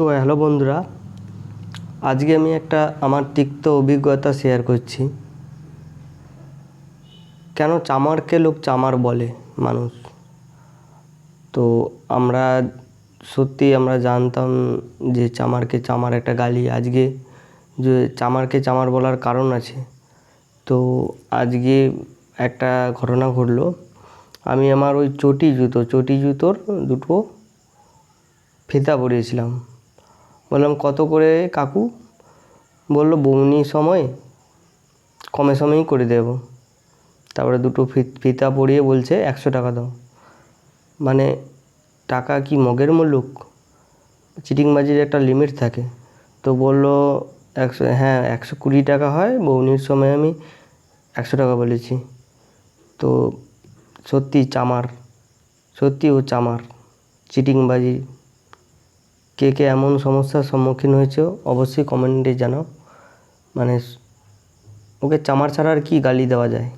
তো হ্যালো বন্ধুরা, আজকে আমি একটা আমার তিক্ত অভিজ্ঞতা শেয়ার করছি। কেন চামারকে লোক চামার বলে মানুষ? তো আমরা সত্যি আমরা জানতাম যে চামারকে চামার একটা গালি। আজকে যে চামারকে চামার বলার কারণ আছে। তো আজকে একটা ঘটনা ঘটলো। আমি আমার ওই চটি জুতো, চটি জুতোর দুটো ফিতা পরিয়েছিলাম। বললাম, কত করে কাকু? বলল বৌনির সময়, কমে সমেই করে দেবো। তারপরে দুটো ফিতা পরিয়ে বলছে, একশো টাকা দাও। মানে টাকা কি মগের মুলুক চিটিংবাজির একটা লিমিট থাকে। তো বলল, একশো হ্যাঁ একশো কুড়ি টাকা হয় বৌনির সময় আমি একশো টাকা বলেছি। তো সত্যি চামার, সত্যি ও চামার, চিটিংবাজি কে কে এমন সমস্যার সম্মুখীন হয়েছে, অবশ্যই কমেন্টে জানাও। মানে ওকে চামার ছাড়া আর কী গালি দেওয়া যায়?